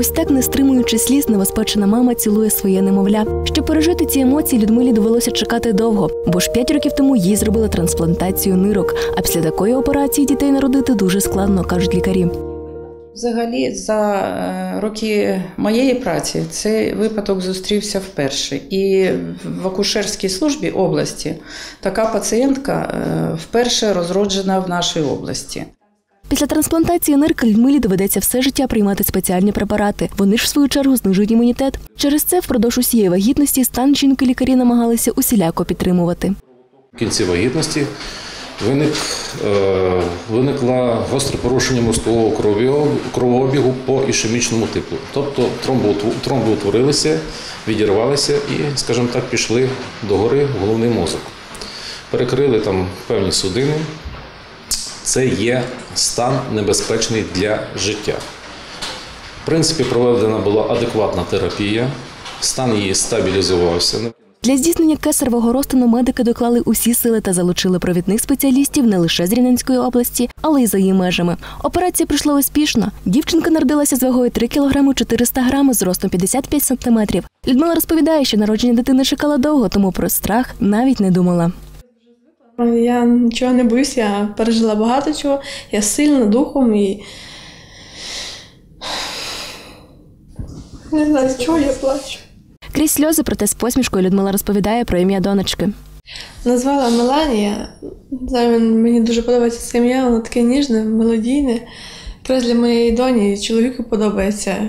Ось так, не стримуючи сліз, новоспечена мама цілує своє немовля. Щоб пережити ці емоції, Людмилі довелося чекати довго, бо ж п'ять років тому їй зробили трансплантацію нирок. А після такої операції дітей народити дуже складно, кажуть лікарі. Взагалі, за е, роки моєї праці цей випадок зустрівся вперше. І в акушерській службі області така пацієнтка е, вперше розроджена в нашій області. Після трансплантації нирки Людмилі доведеться все життя приймати спеціальні препарати. Вони ж в свою чергу знижують імунітет. Через це впродовж усієї вагітності стан жінки лікарі намагалися усіляко підтримувати. В кінці вагітності виник, е, виникло гостре порушення мозкового кровообігу по ішемічному типу. Тобто тромби утворилися, відірвалися і, скажімо так, пішли догори в головний мозок. Перекрили там певні судини. Це є стан небезпечний для життя. В принципі, проведена була адекватна терапія, стан її стабілізувався. Для здійснення кесаревого розтину медики доклали усі сили та залучили провідних спеціалістів не лише з Рівненської області, але й за її межами. Операція пройшла успішно. Дівчинка народилася з вагою 3 кг 400 грам з ростом 55 см. Людмила розповідає, що народження дитини чекала довго, тому про страх навіть не думала. Я нічого не боюся, я пережила багато чого. Я сильна духом і. Не знаю, з чого я плачу. Крізь сльози, проте з посмішкою Людмила розповідає про ім'я донечки. Назвала Меланія. Знаю, мені дуже подобається це ім'я, воно таке ніжне, мелодійне. Якраз для моєї доні і чоловіку подобається.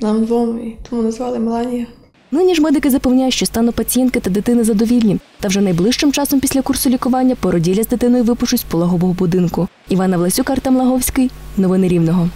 Нам двом, і тому назвали Меланія. Нині ж медики запевняють, що стан пацієнтки та дитини задовільні. Та вже найближчим часом після курсу лікування породілля з дитиною випишуть з пологового будинку. Івана Власюк, Артем Лаговський. Новини Рівного.